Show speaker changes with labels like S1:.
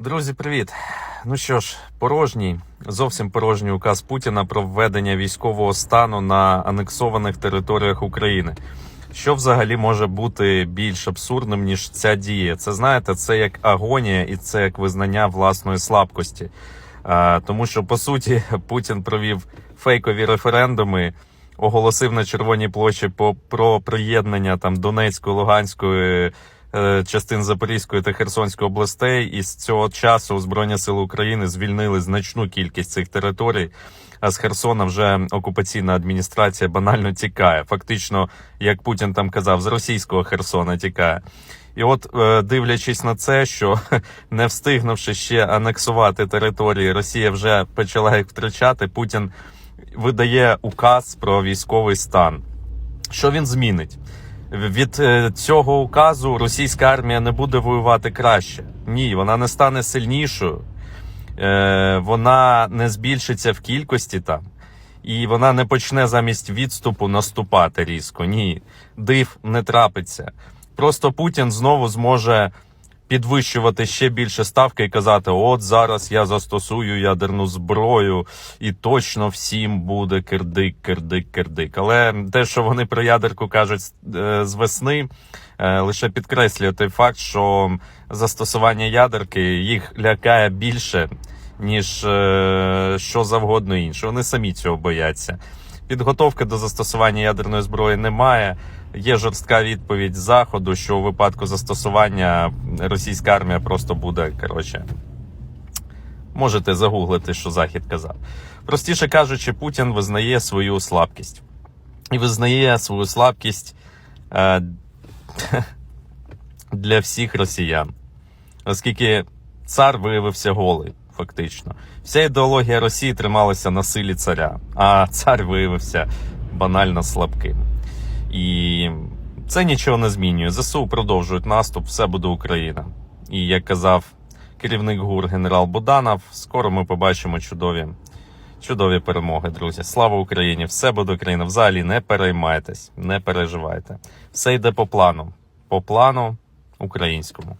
S1: Друзі, привіт! Ну що ж, порожній, зовсім порожній указ Путіна про введення військового стану на анексованих територіях України. Що взагалі може бути більш абсурдним ніж ця дія? Це знаєте, це як агонія і це як визнання власної слабкості. А, тому що по суті Путін провів фейкові референдуми, оголосив на Червоній площі по про приєднання там Донецької, Луганської частин Запорізької та Херсонської областей, і з цього часу Збройні сили України звільнили значну кількість цих територій. А з Херсона вже окупаційна адміністрація банально тікає. Фактично, як Путін там казав, з російського Херсона тікає. І от, е, дивлячись на це, що не встигнувши ще анексувати території, Росія вже почала їх втрачати. Путін видає указ про військовий стан. Що він змінить? Від е, цього указу російська армія не буде воювати краще. Ні, вона не стане сильнішою, е, вона не збільшиться в кількості там, і вона не почне замість відступу наступати різко. Ні, див не трапиться. Просто Путін знову зможе підвищувати ще більше ставки і казати: от зараз я застосую ядерну зброю, і точно всім буде кирдик, кирдик, кирдик. Але те, що вони про ядерку кажуть е, з весни, е, лише підкреслює той факт, що застосування ядерки їх лякає більше, ніж е, що завгодно інше. Вони самі цього бояться. Підготовки до застосування ядерної зброї немає. Є жорстка відповідь заходу, що у випадку застосування російська армія просто буде коротше. Можете загуглити, що Захід казав. Простіше кажучи, Путін визнає свою слабкість. І визнає свою слабкість е, для всіх росіян. Оскільки цар виявився голий, фактично. Вся ідеологія Росії трималася на силі царя, а цар виявився банально слабким. І це нічого не змінює. ЗСУ продовжують наступ, все буде Україна. І як казав керівник ГУР генерал Буданов, скоро ми побачимо чудові, чудові перемоги, друзі. Слава Україні! Все буде Україна. Взагалі не переймайтесь, не переживайте. Все йде по плану. По плану українському.